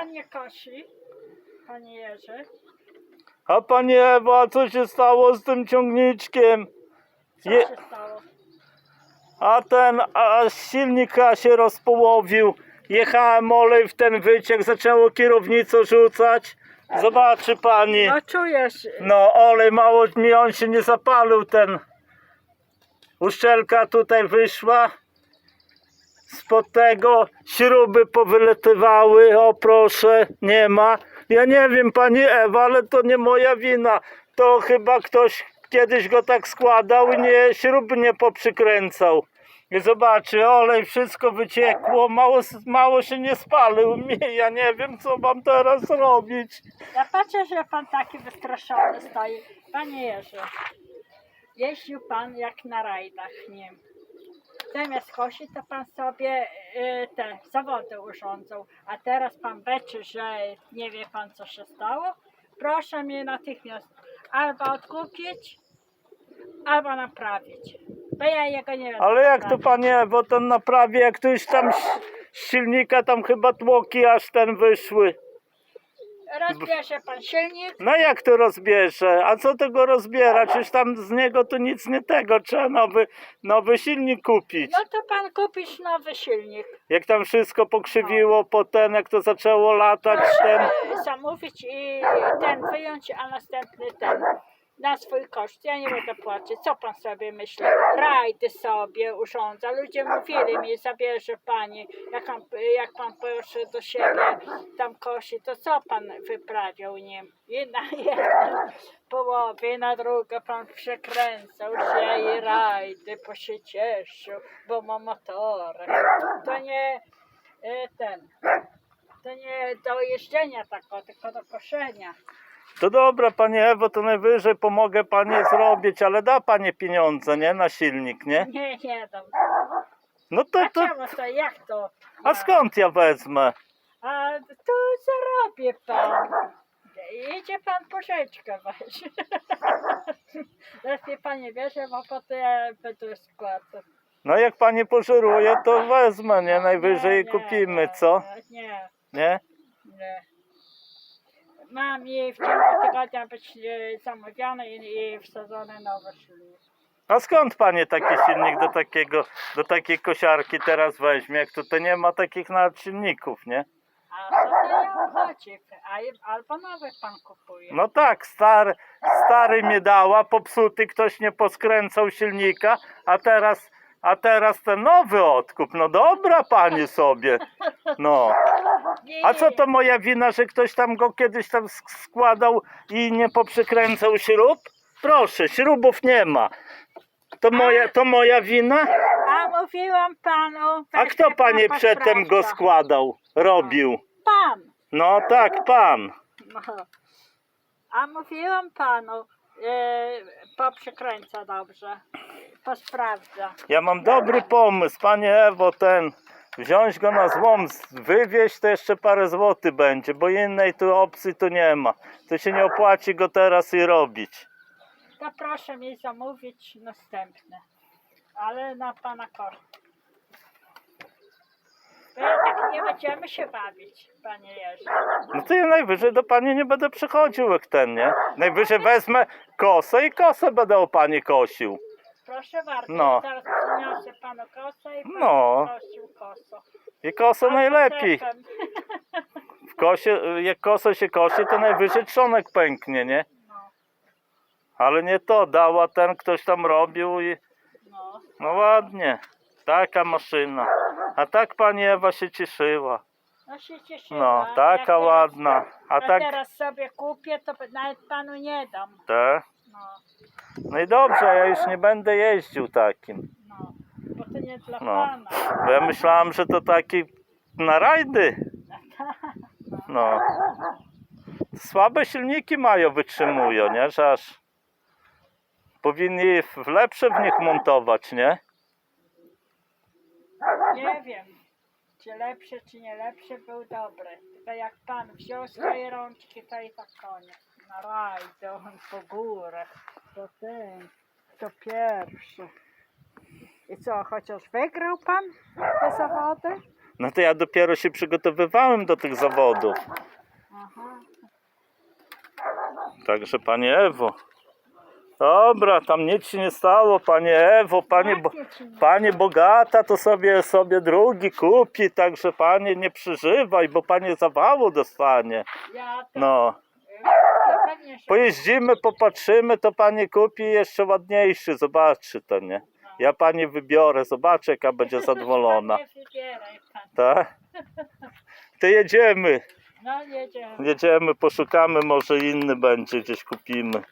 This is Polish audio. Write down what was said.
pan nie kosi? Panie Jerzy? A Pani Ewa, co się stało z tym ciągniczkiem? Co Je- się stało? A ten, a silnik się rozpołowił. Jechałem olej w ten wyciek, zaczęło kierownicą rzucać. Zobaczy pani. No czujesz, No olej mało mi on się nie zapalił ten. Uszczelka tutaj wyszła. Spod tego śruby powyletywały. O proszę, nie ma. Ja nie wiem pani Ewa, ale to nie moja wina. To chyba ktoś kiedyś go tak składał i nie, śruby nie poprzykręcał. I zobaczy, olej wszystko wyciekło, mało, mało się nie spalił. Ja nie wiem co mam teraz robić. ja patrzę, że pan taki wystraszony stoi. Panie Jerzy, jeździł pan jak na rajdach, nie Zamiast kosić, to pan sobie y, te zawody urządzał, a teraz pan beczy, że nie wie pan co się stało. Proszę mnie natychmiast albo odkupić, albo naprawić. Bo ja jego nie wiem. Ale jak to panie, bo to naprawi, jak ktoś tam z silnika tam chyba tłoki aż ten wyszły. Rozbierze pan silnik, No jak to rozbierze? A co tego rozbiera? Czyż tam z niego to nic nie tego, trzeba nowy, nowy silnik kupić. no to pan kupisz nowy silnik. Jak tam wszystko pokrzywiło po ten, jak to zaczęło latać ten. Zamówić i ten wyjąć, a następny ten na swój koszt. Ja nie będę płacić. Co pan sobie myśli? Rajdy sobie urządza. Ludzie mówili mi, zabierze pani, jak pan, jak pan poszedł do siebie, tam kosi, to co pan wyprawiał nim? I na jedną połowie, na drugą pan przekręcał się i rajdy, bo się cieszył, bo ma motorek. To nie e, ten, to nie do jeżdżenia tako, tylko do koszenia. To dobra panie Ewo, to najwyżej pomogę panie zrobić, ale da panie pieniądze, nie? Na silnik, nie? Nie, nie dam. No to, A to, czemu to, jak to? a skąd ja wezmę? A to zarobię pan. Idzie pan pożyczkę weź. Lepiej pan nie bierze, bo potem ja będę składał. No jak pani pożeruje, to wezmę, nie? Najwyżej kupimy, co? Nie, Nie? nie. Mam jej w ciągu tygodnia być e, zamówione i, i wsadzone nowe silniki. A skąd panie taki silnik do takiego, do takiej kosiarki teraz weźmie, jak tu to nie ma takich nawet silników, nie? A co to ja chodzi? A, albo nowy pan kupuje. No tak, stary, stary mnie dała, popsuty, ktoś nie poskręcał silnika, a teraz, a teraz ten nowy odkup. No dobra panie sobie, no. Nie, A co to moja wina, że ktoś tam go kiedyś tam sk- składał i nie poprzykręcał śrub? Proszę, śrubów nie ma. To moja, to moja wina? A mówiłam panu. A kto pan panie przedtem go składał, robił? Pan. No tak, pan. No. A mówiłam panu, e, poprzykręca dobrze. Posprawdza. Ja mam dobry pomysł, panie Ewo, ten. Wziąć go na złom, wywieźć to jeszcze parę złotych będzie, bo innej tu opcji tu nie ma. To się nie opłaci go teraz i robić. To proszę mi zamówić następne. Ale na pana koszt. Bo ja tak nie będziemy się bawić, panie Jerzy. No to ja najwyżej do pani nie będę przychodził jak ten, nie? Najwyżej wezmę kosę i kosę będę o pani kosił. Proszę bardzo, No. zaraz przyniosę panu kosę i pan No. kosił kosą. I kosę najlepiej. W kosie, jak kosę się kosi, to najwyżej trzonek pęknie, nie? No, Ale nie to, dała ten, ktoś tam robił i no. no ładnie. Taka maszyna. A tak pani Ewa się cieszyła. No się. No, Jak taka teraz- ładna. A A tak, teraz sobie kupię, to nawet panu nie dam. te. No, No i dobrze, ja już nie będę jeździł takim. no. Bo to nie dla No. pana. Bo ja myślałam, że to taki na rajdy. No. Słabe silniki mają, wytrzymują, nie? Że aż powinni w lepsze w nich montować, nie? Nie wiem, czy lepszy, czy nie lepszy był dobry. Tylko jak pan wziął swoje rączki, to i tak koniec. Na raj, to on po górach. To ten, to pierwszy. I co, chociaż wygrał pan te zawody? No to ja dopiero się przygotowywałem do tych zawodów. Aha. Także Panie Ewo. Dobra, tam nic się nie stało, Panie Ewo, Panie, bo, Panie bogata to sobie sobie drugi kupi, także Panie nie przeżywaj, bo Panie zawału dostanie. Ja to No, pojeździmy, popatrzymy, to Pani kupi jeszcze ładniejszy, zobaczy to, nie? Ja Pani wybiorę, zobaczę jaka będzie zadowolona, tak? To jedziemy, No jedziemy. jedziemy, poszukamy, może inny będzie, gdzieś kupimy.